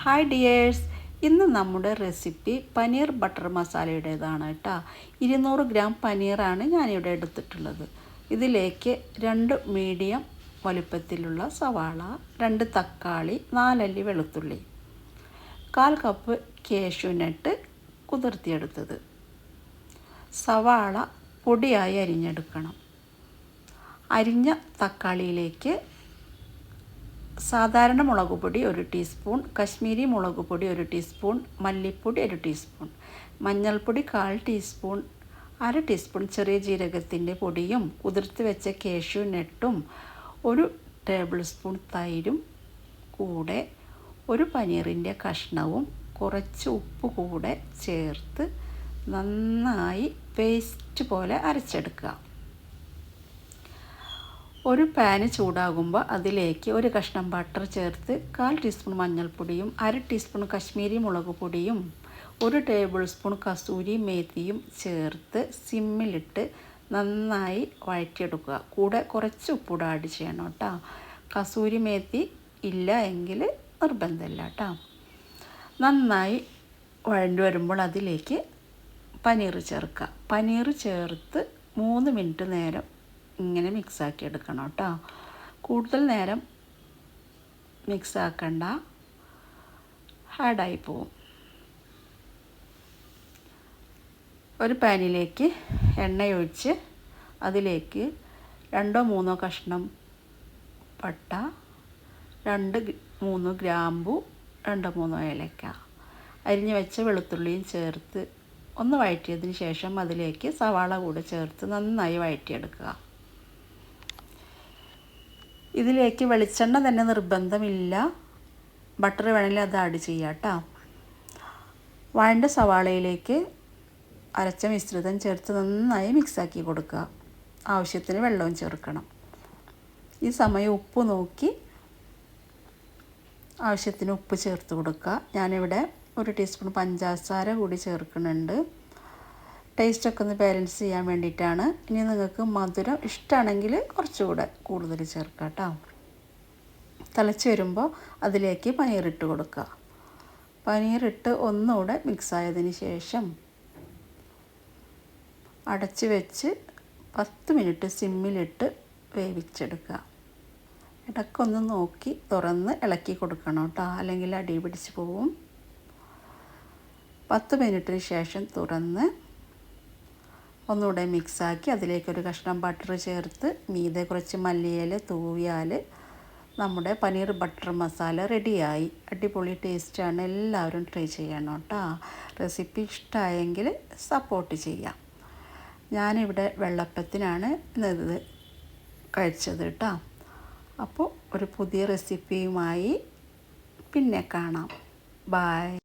Hi dears ഇന്ന് നമ്മുടെ recipe paneer butter മസാലയുടേതാണ് കേട്ടോ. ഇരുന്നൂറ് ഗ്രാം പനീറാണ് ഞാനിവിടെ എടുത്തിട്ടുള്ളത്. ഇതിലേക്ക് രണ്ട് മീഡിയം വലുപ്പത്തിലുള്ള സവാള രണ്ട് തക്കാളി നാലല്ലി വെളുത്തുള്ളി കാൽ കപ്പ് കേശുനട്ട് കുതിർത്തിയെടുത്തത്. സവാള പൊടിയായി അരിഞ്ഞെടുക്കണം. അരിഞ്ഞ തക്കാളിയിലേക്ക് സാധാരണ മുളക് പൊടി ഒരു ടീസ്പൂൺ കശ്മീരി മുളക് പൊടി ഒരു ടീസ്പൂൺ മല്ലിപ്പൊടി ഒരു ടീസ്പൂൺ മഞ്ഞൾപ്പൊടി കാൽ ടീസ്പൂൺ അര ടീസ്പൂൺ ചെറിയ ജീരകത്തിന്റെ പൊടിയും കുതിർത്ത് വെച്ച കേശു നെട്ടും ഒരു ടേബിൾ സ്പൂൺ തൈരും കൂടെ ഒരു പനീറിന്റെ കഷ്ണവും കുറച്ച് ഉപ്പ് കൂടെ ചേർത്ത് നന്നായി പേസ്റ്റ് പോലെ അരച്ചെടുക്കുക. ഒരു പാന് ചൂടാകുമ്പോൾ അതിലേക്ക് ഒരു കഷ്ണം ബട്ടർ ചേർത്ത് കാൽ ടീസ്പൂൺ മഞ്ഞൾപ്പൊടിയും അര ടീസ്പൂൺ കശ്മീരി മുളക് പൊടിയും ഒരു ടേബിൾ സ്പൂൺ കസൂരി മേത്തിയും ചേർത്ത് സിമ്മിലിട്ട് നന്നായി വഴറ്റിയെടുക്കുക. കൂടെ കുറച്ച് ഉപ്പൂടെ ആഡ് ചെയ്യണം കേട്ടോ കസൂരി മേത്തി ഇല്ല എങ്കിൽ നിർബന്ധമില്ല കേട്ടോ നന്നായി വഴണ്ടി വരുമ്പോൾ അതിലേക്ക് പനീർ ചേർക്കുക. പനീർ ചേർത്ത് മൂന്ന് മിനിറ്റ് നേരം ഇങ്ങനെ മിക്സാക്കി എടുക്കണം കേട്ടോ കൂടുതൽ നേരം മിക്സാക്കണ്ട ഹാർഡായി പോവും. ഒരു പാനിലേക്ക് എണ്ണ ഒഴിച്ച് അതിലേക്ക് രണ്ടോ മൂന്നോ കഷ്ണം പട്ട രണ്ട് മൂന്ന് ഗ്രാമ്പു രണ്ടോ മൂന്നോ ഏലക്ക. അരിഞ്ഞു വെച്ച വെളുത്തുള്ളിയും ചേർത്ത് ഒന്ന് വഴറ്റിയതിന് ശേഷം അതിലേക്ക് സവാള കൂടെ ചേർത്ത് നന്നായി വഴറ്റിയെടുക്കുക. ഇതിലേക്ക് വെളിച്ചെണ്ണ തന്നെ നിർബന്ധമില്ല. ബട്ടർ വേണമെങ്കിൽ അത് ആഡ് ചെയ്യാം കേട്ടോ. വഴണ്ട സവാളയിലേക്ക് അരച്ച മിശ്രിതം ചേർത്ത് നന്നായി മിക്സാക്കി കൊടുക്കുക. ആവശ്യത്തിന് വെള്ളവും ചേർക്കണം. ഈ സമയം ഉപ്പ് നോക്കി ആവശ്യത്തിന് ഉപ്പ് ചേർത്ത് കൊടുക്കുക. ഞാനിവിടെ ഒരു ടീസ്പൂൺ പഞ്ചസാര കൂടി ചേർക്കുന്നുണ്ട്. ടേസ്റ്റൊക്കെ ഒന്ന് ബാലൻസ് ചെയ്യാൻ വേണ്ടിയിട്ടാണ്. ഇനി നിങ്ങൾക്ക് മധുരം ഇഷ്ടമാണെങ്കിൽ കുറച്ചുകൂടെ കൂടുതൽ ചേർക്കാം കേട്ടോ. തിളച്ച് വരുമ്പോൾ അതിലേക്ക് പനീറിട്ട് കൊടുക്കുക. പനീറിട്ട് ഒന്നുകൂടെ മിക്സ് ആയതിന് ശേഷം അടച്ച് വെച്ച് പത്ത് മിനിറ്റ് സിമ്മിലിട്ട് വേവിച്ചെടുക്കുക. ഇടക്കൊന്ന് നോക്കി തുറന്ന് ഇളക്കി കൊടുക്കണം കേട്ടോ. അല്ലെങ്കിൽ അടി പിടിച്ച് പോവും. പത്ത് മിനിറ്റിന് ശേഷം തുറന്ന് ഒന്നുകൂടെ മിക്സാക്കി അതിലേക്കൊരു കഷ്ണം ബട്ടർ ചേർത്ത് മീതെ കുറച്ച് മല്ലിയില തൂവിയാൽ നമ്മുടെ പനീർ ബട്ടർ മസാല റെഡിയായി അടിപൊളി ടേസ്റ്റാണ് എല്ലാവരും ട്രൈ ചെയ്യണം കേട്ടോ. റെസിപ്പി ഇഷ്ടമായെങ്കിൽ സപ്പോർട്ട് ചെയ്യാം. ഞാനിവിടെ വെള്ളപ്പത്തിനാണ് ഇത് കഴിച്ചത് കേട്ടോ. അപ്പോൾ ഒരു പുതിയ റെസിപ്പിയുമായി പിന്നെ കാണാം. ബായ്